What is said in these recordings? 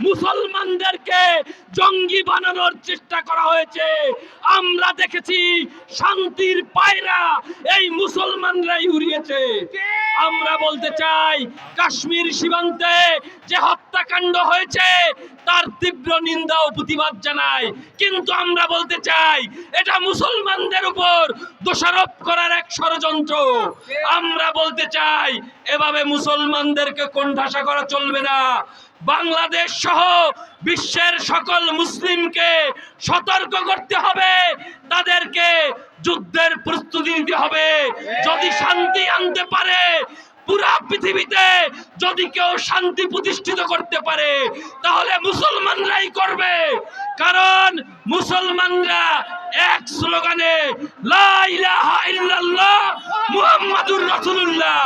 মুসলমানদেরকে জঙ্গি বানানোর চেষ্টা করা হয়েছে। আমরা দেখেছি শান্তির পায়রা এই মুসলমানরাই উড়িয়েছে। আমরা বলতে চাই, কাশ্মীর সীমান্তে যে হত্যাকাণ্ড হয়েছে, তার তীব্র নিন্দা ও প্রতিবাদ জানাই কিন্তু আমরা বলতে চাই, এটা মুসলমানদের উপর দোষারোপ করার এক ষড়যন্ত্র। আমরা বলতে চাই, এভাবে মুসলমানদেরকে কোন কোণঠাসা করা চলবে না। বাংলাদেশ সহ বিশ্বের সকল মুসলিমকে সতর্ক করতে হবে। তাদেরকে যুদ্ধের প্রস্তুতি নিতে হবে। যদি শান্তি আনতে পারে, পুরা পৃথিবীতে যদি কেউ শান্তি প্রতিষ্ঠিত করতে পারে, তাহলে মুসলমানরাই করবে। কারণ মুসলমানরা এক স্লোগানে মুহাম্মাদুর রাসূলুল্লাহ।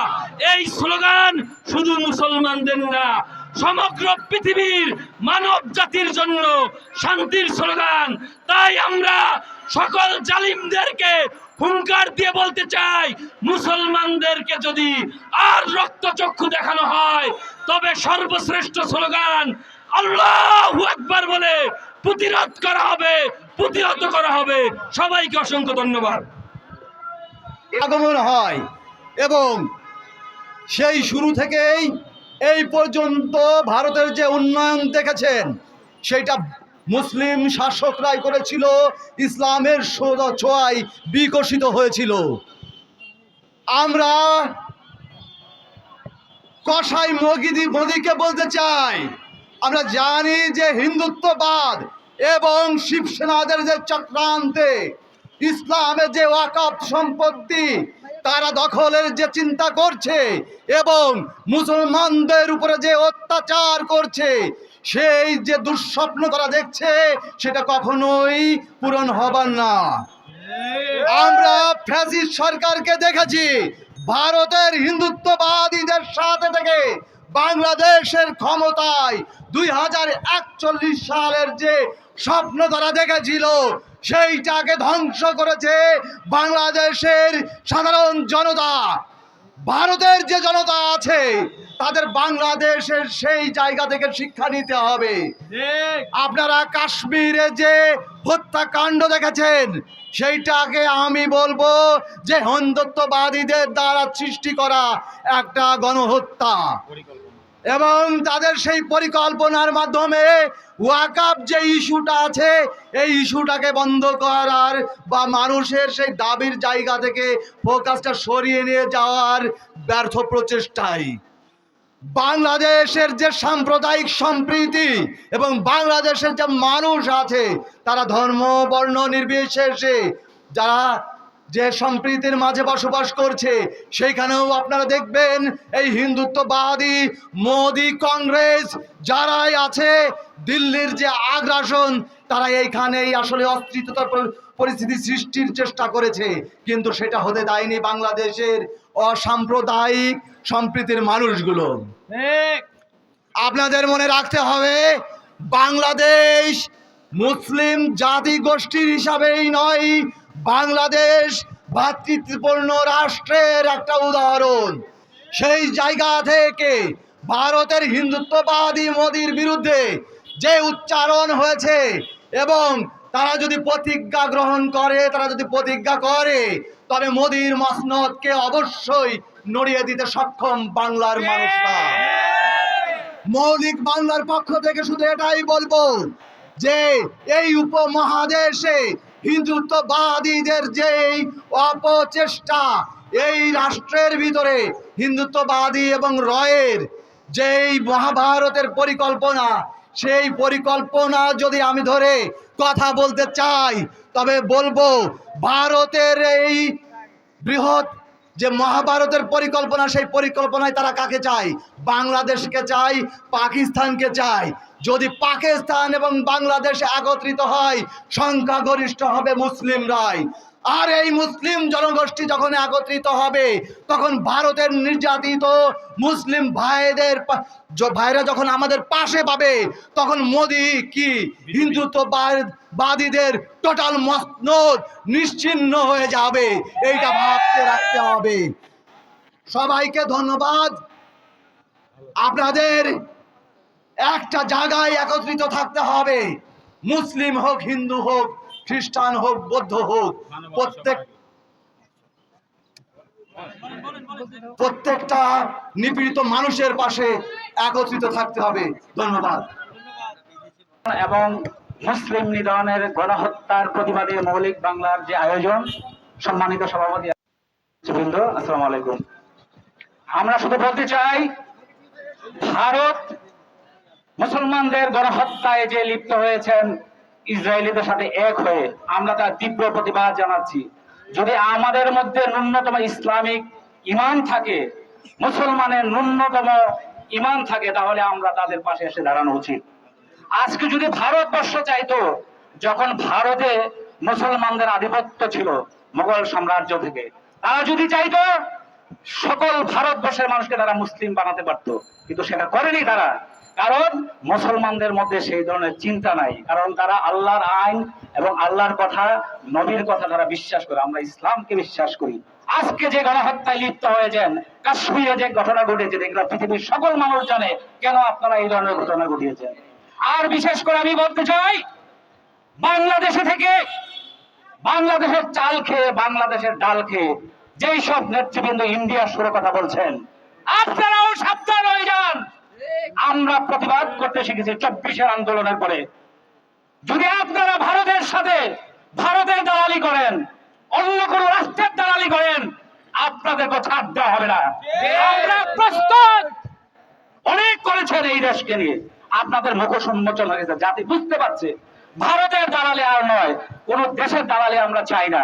এই স্লোগান শুধু মুসলমানদের না সমগ্র পৃথিবীর মানব জাতির জন্য শান্তির স্লোগান। তাই আমরা সকল জালিমদেরকে হুঙ্কার দিয়ে বলতে চাই, মুসলমানদেরকে যদি আর রক্তচক্ষু দেখানো হয়, তবে সর্বশ্রেষ্ঠ স্লোগান আল্লাহু আকবার বলে প্রতিরোধ করা হবে, প্রতিহত করা হবে। সবাইকে অসংখ্য ধন্যবাদ। আগমন হয় এবং সেই শুরু থেকেই এই পর্যন্ত ভারতের যে উন্নয়ন দেখেছেন, সেটা মুসলিম শাসকরাই করেছিল, ইসলামের ছোঁয়ায় বিকশিত হয়েছিল। আমরা কসাই মগিদি মোদিকে বলতে চাই, আমরা জানি যে হিন্দুত্ববাদ এবং শিবসেনাদের যে চক্রান্তে ইসলামের যে ওয়াকাপ সম্পত্তি তারা দখলের যে চিন্তা করছে এবং মুসলমানদের উপরে যে অত্যাচার করছে, সেই যে দুঃস্বপ্ন করা দেখছে, সেটা কখনোই পূরণ হবার না। আমরা ফ্যাসিস্ট সরকারকে দেখেছি, ভারতের হিন্দুত্ববাদীদের সাথে থেকে বাংলাদেশের ক্ষমতায় দুই হাজার একচল্লিশ সালের যে স্বপ্ন তারা দেখেছিল, সেইটাকে ধ্বংস করেছে বাংলাদেশের সাধারণ জনতা। ভারতের যে জনতা আছে তাদের বাংলাদেশের সেই জায়গা থেকে শিক্ষা নিতে হবে। আপনারা কাশ্মীরে যে হত্যাকাণ্ড দেখেছেন সেইটাকে আমি বলব যে হিন্দুত্ববাদীদের দ্বারা সৃষ্টি করা একটা গণহত্যা। এবং তাদের সেই পরিকল্পনার মাধ্যমে ওয়াকাপ যে ইস্যুটা আছে, এই ইস্যুটাকে বন্ধ করার বা মানুষের সেই দাবির জায়গা থেকে ফোকাসটা সরিয়ে নিয়ে যাওয়ার ব্যর্থ প্রচেষ্টাই। বাংলাদেশের যে সাম্প্রদায়িক সম্প্রীতি এবং বাংলাদেশের যে মানুষ আছে, তারা ধর্ম, বর্ণ, নির্বিশেষে যারা যে সম্প্রীতির মাঝে বসবাস করছে সেইখানেও আপনারা দেখবেন এই হিন্দুত্ববাদী মোদি কংগ্রেস যারাই আছে দিল্লির যে আগ্রাসন তারা এইখানেই আসলে অস্তিত্বতার পরিস্থিতি সৃষ্টির চেষ্টা করেছে। কিন্তু সেটা হতে দেয়নি বাংলাদেশের অসাম্প্রদায়িক সম্প্রীতির মানুষগুলো। আপনাদের মনে রাখতে হবে বাংলাদেশ মুসলিম জাতি গোষ্ঠীর হিসাবেই নয় বাংলাদেশ ভ্রাতৃত্বপূর্ণ রাষ্ট্রের একটা উদাহরণ। সেই জায়গা থেকে ভারতের হিন্দুত্ববাদী মোদির বিরুদ্ধে যে উচ্চারণ হয়েছে এবং তারা যদি প্রতিজ্ঞা গ্রহণ করে, তারা যদি প্রতিজ্ঞা করে, তবে মোদির মসনদকে অবশ্যই নড়িয়ে দিতে সক্ষম বাংলার মানুষরা। মৌলিক বাংলার পক্ষ থেকে শুধু এটাই বলব যে এই উপমহাদেশে হিন্দুত্ববাদীদের যেই অপচেষ্টা, এই রাষ্ট্রের ভিতরে হিন্দুত্ববাদী এবং রয়ের যেই মহাভারতের পরিকল্পনা, সেই পরিকল্পনা যদি আমি ধরে কথা বলতে চাই, তবে বলব ভারতের এই বৃহৎ যে মহাভারতের পরিকল্পনা, সেই পরিকল্পনায় তারা কাকে চায়? বাংলাদেশকে চায়, পাকিস্তানকে চায়। যদি পাকিস্তান এবং বাংলাদেশ একত্রিত হয়, সংখ্যাগরিষ্ঠ হবে মুসলিমরাই। আর এই মুসলিম জনগোষ্ঠী যখন একত্রিত হবে, তখন ভারতের নির্যাতিত মুসলিম ভাইদের ভাইরা যখন আমাদের পাশে পাবে, তখন মোদি কি হিন্দুত্ববাদীদের টোটাল মসনদ নিশ্চিহ্ন হয়ে যাবে, এইটা ভাবতে রাখতে হবে। সবাইকে ধন্যবাদ। আপনাদের একটা জায়গায় একত্রিত থাকতে হবে। মুসলিম হোক, হিন্দু হোক, খ্রিস্টান হোক, বৌদ্ধ হোক, প্রত্যেক প্রত্যেকটা নিপীড়িত মানুষের পাশে একত্রিত থাকতে হবে। ধন্যবাদ। এবং মুসলিম নিধনের গণহত্যার প্রতিবাদে মৌলিক বাংলার যে আয়োজন, সম্মানিত সভাপতি আসসালামু আলাইকুম। আমরা শুধু বলতে চাই, ভারত মুসলমানদের গণহত্যায় যে লিপ্ত হয়েছেন, ইসরায়েলিদের সাথে এক হয়ে আমরা তার তীব্র প্রতিবাদ জানাচ্ছি। যদি আমাদের মধ্যে ন্যূনতম ইসলামিক ইমান থাকে, মুসলমানের ন্যূনতম ইমান থাকে, তাহলে আমরা তাদের পাশে এসে দাঁড়ানো উচিত। আজকে যদি ভারতবর্ষ চাইতো, যখন ভারতে মুসলমানদের আধিপত্য ছিল মোগল সাম্রাজ্য থেকে, তারা যদি চাইতো, সকল ভারতবর্ষের মানুষকে তারা মুসলিম বানাতে পারতো, কিন্তু সেটা করেনি তারা। কারণ মুসলমানদের মধ্যে সেই ধরনের চিন্তা নাই। কারণ তারা আল্লাহর আইন এবং আল্লাহর কথা, নবীর কথা তারা বিশ্বাস করে। আমরা ইসলামকে বিশ্বাস করি। আজকে যে গণহত্যায় লিপ্ত হয়েছেন, কাশ্মীরে যে ঘটনা ঘটেছে, যেগুলো পৃথিবীর সকল মানুষ জানে, কেন আপনারা এই ধরনের ঘটনা ঘটিয়েছেন? আর বিশেষ করে আমি বলতে চাই, বাংলাদেশে থেকে বাংলাদেশের চাল খেয়ে বাংলাদেশের ডাল খেয়ে যেই সব নেতৃবৃন্দ ইন্ডিয়া সুরে কথা বলছেন যান আমরা প্রতিবাদ করতে শিখেছি চব্বিশের আন্দোলনের পরে। যদি আপনারা ভারতের সাথে ভারতের দালালি করেন, অন্য কোন রাষ্ট্রের দালালি করেন, আপনাদেরকে ছাড় দেওয়া হবে না। আমরা প্রস্তুত! অনেক করেছেন এই দেশকে নিয়ে। আপনাদের মুখ উন্মোচন হয়ে গেছে জাতি বুঝতে পারছে। ভারতের দালালে আর নয়, কোন দেশের দালালে আমরা চাই না।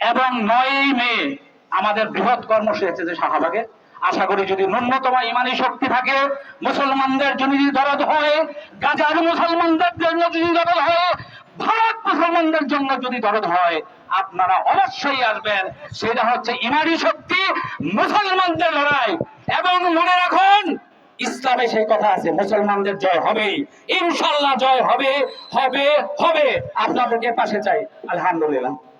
এবং নয়ই মে আমাদের বৃহৎ কর্মসূচি যে শাহবাগে। আশা করি যদি ন্যূনতম ইমানি শক্তি থাকে, মুসলমানদের জন্য যদি দরদ হয়, গাজার মুসলমানদের জন্য যদি দরদ হয়, ভারত মুসলমানদের জন্য যদি দরদ হয়, আপনারা অবশ্যই আসবেন। সেটা হচ্ছে ইমানি শক্তি, মুসলমানদের লড়াই। এবং মনে রাখুন, ইসলামে সেই কথা আছে, মুসলমানদের জয় হবেই। ইনশাল্লাহ জয় হবে হবে হবে। আপনাদেরকে পাশে চাই। আলহামদুলিল্লাহ।